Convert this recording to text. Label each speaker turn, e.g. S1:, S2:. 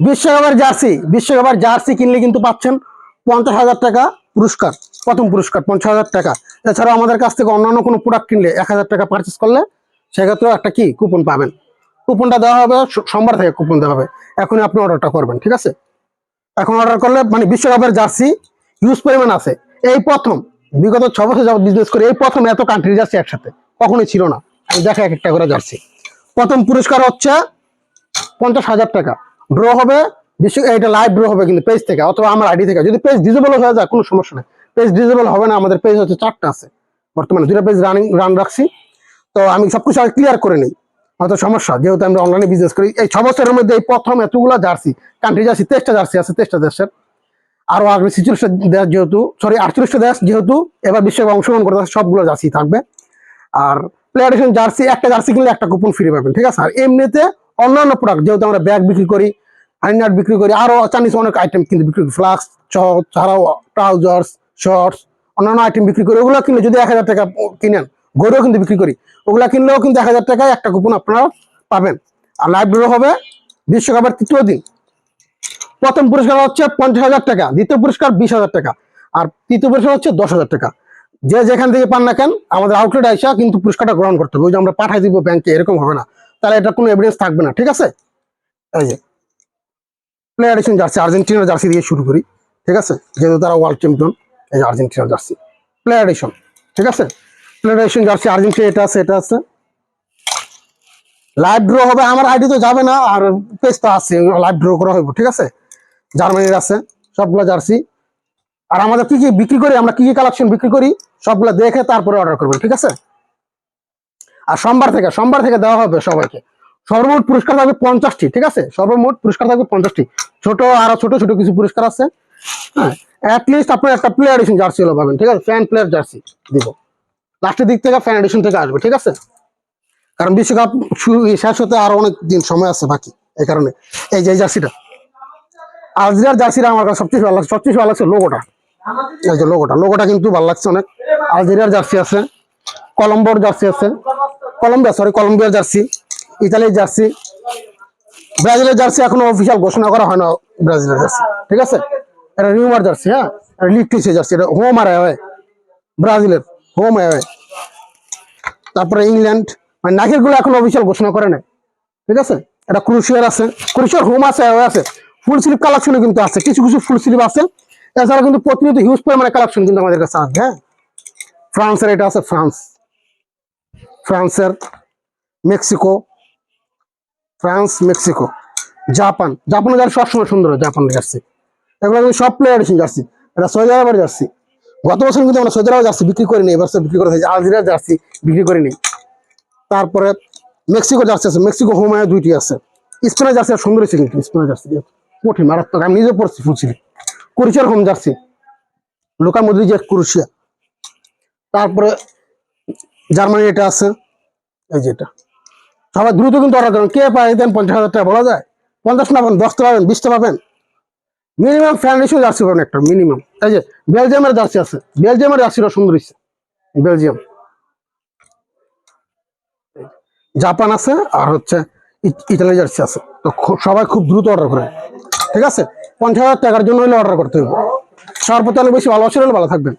S1: বিশ্বকাপের জার্সি বিশ্বকাপের জার্সি কিনলে কিন্তু পাচ্ছেন পঞ্চাশ হাজার টাকা পুরস্কার, প্রথম পুরস্কার, পঞ্চাশ হাজার টাকা। এছাড়াও আমাদের কাছ থেকে অন্যান্য কোনো প্রোডাক্ট কিনলে এক হাজার টাকা পারচেস করলে সেক্ষেত্রেও একটা কি? কুপন পাবেন। কুপনটা দেওয়া হবে সোমবার থেকে কুপন দেওয়া হবে। এখনই আপনি অর্ডারটা করবেন, ঠিক আছে? এখন অর্ডার করলে মানে বিশ্বকাপের জার্সি ইউজ পরিমাণ আছে। এই প্রথম, বিগত ছ বছর যাবত বিজনেস করে এই প্রথম এত কান্ট্রি জার্সি একসাথে, কখনোই ছিল না। আমি দেখা এক একটা করে জার্সি। প্রথম পুরস্কার হচ্ছে পঞ্চাশ হাজার টাকা। ড্র হবে বিশ্ব এটা লাইভ ড্র হবে কিন্তু পেজ থেকে অথবা আমার আইডি থেকে। যদি পেজ ডিজেবল হয়ে যায়, কোনো সমস্যা নেই। পেজ ডিজেবল হবে না, আমাদের পেজ হচ্ছে চারটা আছে। বর্তমানে দুটা পেজ রানিং রান রাখছি। তো আমি সবকিছু আগে ক্লিয়ার করে নিই। হয়তো সমস্যা, যেহেতু আমরা অনলাইনে বিজনেস করি। এই ছ বছরের মধ্যে এই প্রথম এতগুলো জার্সি কান্ট্রি জার্সি, তেইশটা জার্সি আছে, তেইশটা দেশের। আরও আসবে ছিচল্লিশটা দেশ যেহেতু সরি আটচল্লিশটা দেশ যেহেতু, এবার বিশ্বকাপে অংশগ্রহণ করতে সবগুলো জার্সি থাকবে। আর প্লেয়ারেশন জার্সি, একটা জার্সি কিনলে একটা কুপন ফ্রি পাবেন, ঠিক আছে? আর এমনিতে অন্যান্য প্রোডাক্ট যেহেতু আমরা ব্যাগ বিক্রি করি হাইনাট বিক্রি করি, আরও চাইনিজ অনেক আইটেম কিন্তু বিক্রি করি। ফ্লাক্স ছাড়াও ট্রাউজার্স শর্টস অন্যান্য আইটেম বিক্রি করি। ওগুলো কিনলে যদি এক হাজার টাকা কিনেন গড়েও কিন্তু বিক্রি করি। ওগুলা কিনলেও কিন্তু এক হাজার টাকায় একটা কুপন আপনারা পাবেন। আর লাইভ ড্র হবে বিশ্বকাপের তৃতীয় দিন। প্রথম পুরস্কার হচ্ছে পঞ্চাশ হাজার টাকা, দ্বিতীয় পুরস্কার বিশ হাজার টাকা, আর তৃতীয় পুরস্কার হচ্ছে দশ হাজার টাকা। যে যেখান থেকে পান না কেন, আমাদের আউটলেট আইসা কিন্তু পুরস্কারটা গ্রহণ করতে হবে। ওই যে আমরা পাঠাই দিব ব্যাংকে এরকম হবে না। তাহলে এটা কোনো এভিডেন্স থাকবে না, ঠিক আছে? এই যে প্লেয়ার এডিশন জার্সি আর্জেন্টিনার জার্সি দিয়ে শুরু করি, ঠিক আছে? যেহেতু তারা ওয়ার্ল্ড চ্যাম্পিয়ন এই যে আর্জেন্টিনার জার্সি প্লেয়ার এডিশন ঠিক আছে? প্লেয়ার এডিশন জার্সি আর্জেন্টিনা এটা আছে এটা আছে। লাইভ ড্র হবে, আমার আইডি তো যাবে না, আর পেজ তো আছে লাইভ ড্র করা হইব, ঠিক আছে? জার্মানির আছে, সবগুলো জার্সি আর আমাদের কি কি বিক্রি করি, আমরা কি কি কালেকশন বিক্রি করি, সবগুলো দেখে তারপরে অর্ডার করবেন ঠিক আছে? আর সোমবার থেকে সোমবার থেকে দেওয়া হবে সবাইকে। সর্বমোট পুরস্কার থাকবে পঞ্চাশটি, ঠিক আছে? সর্বমোট পুরস্কার থাকবে পঞ্চাশটি। ছোট আরও ছোট ছোট কিছু পুরস্কার আছে। হ্যাঁ অ্যাটলিস্ট আপনার একটা প্লেয়ার এডিশন জার্সি হলো পাবেন, ঠিক আছে? ফ্যান প্লেয়ার জার্সি দিব। লাস্টের দিক থেকে ফ্যান এডিশন থেকে আসবে, ঠিক আছে? কারণ বিশ্বকাপ শেষ হতে আরও অনেক দিন সময় আছে বাকি, এই কারণে। এই যে জার্সিটা আলজিরার জার্সিটা আমার কাছে সবচেয়ে ভালো লাগছে, সবচেয়ে ভালো লাগছে লোগোটা এই যে লোগোটা লোগোটা কিন্তু ভালো লাগছে অনেক। আলজেরিয়ার জার্সি আছে, কলম্বোর জার্সি আছে কলম্বিয়া সরি কলম্বিয়ার জার্সি ইতালির জার্সি ব্রাজিলের জার্সি এখনও অফিসিয়াল ঘোষণা করা হয় না ব্রাজিলের জার্সি ঠিক আছে? এটা রিউমার জার্সি হ্যাঁ? এটা লিকটিসের জার্সি এটা হোম আর ব্রাজিলের হোম হয়। তারপরে ইংল্যান্ড মানে নাকেরগুলো এখন অফিসিয়াল ঘোষণা করে নাই, ঠিক আছে? এটা ক্রুশিয়ার আছে ক্রুশিয়ার হোম আছে আছে। ফুল স্লিপ কালেকশনও কিন্তু আছে, কিছু কিছু ফুল স্লিপ আছে। এছাড়া কিন্তু প্রতিনিয়ত হিউজ পরিমাণে কালেকশন কিন্তু আমাদের কাছে আসবে হ্যাঁ? ফ্রান্সের এটা আছে, ফ্রান্স। ফ্রান্সের মেক্সিকো, ফ্রান্স, মেক্সিকো, জাপান। জাপানের জার্সি সবসময় সুন্দর জাপানের জার্সি। এগুলো কিন্তু সব প্লেয়ার জার্সি। এটা সৌদি আরবের জার্সি। গত বছর কিন্তু আমরা সৌদি আরবের জার্সি বিক্রি করিনি, এবার বিক্রি করে হয়েছে আলজিরিয়ার জার্সি বিক্রি করিনি। তারপরে মেক্সিকো জার্সি আছে, মেক্সিকো হোমায় দুইটি আছে। স্পেনের জার্সি আর সুন্দর হয়েছে কিন্তু স্পেনের জার্সি কঠিন, মারাত্মক। আমি নিজে পড়ছি, ফুলছিলি। কুরুশিয়ার হোম জার্সি। লোকাল মধ্যে যে কুরুশিয়া তারপরে জার্মানি এটা আছে। এই যে এটা। সবাই দ্রুত কিন্তু অর্ডার করেন। কে পায়? দেন পঞ্চাশ হাজার টাকা বলা যায়। পঞ্চাশ পাবেন দশটা পাবেন বিশটা পাবেন। মিনিমাম ফ্যান্ডেশন জার্সি পাবেন একটা, মিনিমাম। এই যে বেলজিয়ামের জার্সি আছে। বেলজিয়ামের জার্সিটা সুন্দর হচ্ছে বেলজিয়াম। জাপান আছে আর হচ্ছে ইটালি জার্সি আছে। তো সবাই খুব দ্রুত অর্ডার করে। ঠিক আছে? পঞ্চাশ হাজার টাকার জন্য হলে অর্ডার করতে হবে অনেক বেশি ভালোবাসা হলে ভালো থাকবেন।